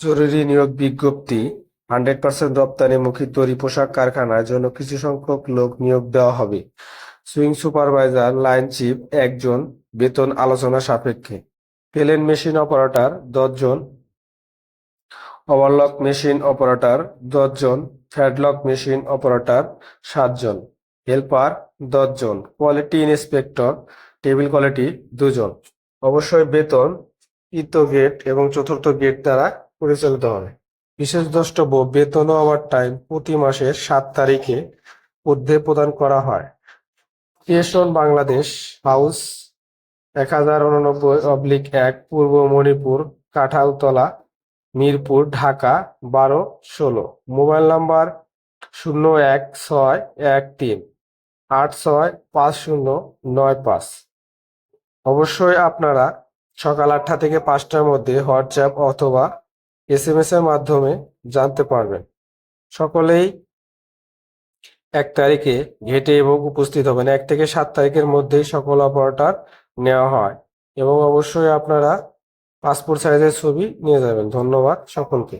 জরুরি নিয়োগ বিজ্ঞপ্তি, হান্ড্রেড পার্সেন্ট রপ্তানিমুখী তৈরি পোশাক কারখানার জন্য কিছু সংখ্যক লোক নিয়োগ দেওয়া হবে। সুইং সুপারভাইজার, লাইন চিফ, একজন, বেতন আলোচনা সাপেক্ষে। পেলেন মেশিন অপারেটর, দশজন। ওভারলক মেশিন অপারেটর, দশজন। ফ্যাডলক মেশিন অপারেটর, সাতজন। হেল্পার, দশজন। কোয়ালিটি ইন্সপেক্টর, টেবিল কোয়ালিটি, দুজন। অবশ্যই বেতন তৃতীয় গেট এবং চতুর্থ গেট দ্বারা পরিচালিত হবে। বিশেষ দ্রষ্টব্য বেতন ও ওভার টাইম প্রতি মাসের সাত তারিখে ঊর্ধ্বে প্রদান করা হয়। ক্রিয়েশন বাংলাদেশ হাউস এক হাজার উননব্বই অবলিক এক, পূর্ব মণিপুর, কাঁঠালতলা, মিরপুর, ঢাকা, বারো, ষোলো। মোবাইল নাম্বার শূন্য এক ছয় এক তিন, আট ছয় পাঁচ শূন্য নয় পাঁচ। অবশ্যই আপনারা সকাল আটটা থেকে পাঁচটার মধ্যে হোয়াটসঅ্যাপ অথবা এসএমএস এর মাধ্যমে জানতে পারবেন। সকলেই এক তারিখে ঘেটে এবং উপস্থিত হবেন। এক থেকে সাত তারিখের মধ্যেই সকল অপারেটর নেওয়া হয় এবং অবশ্যই আপনারা পাসপোর্ট সাইজের ছবি নিয়ে যাবেন। ধন্যবাদ সকলকে।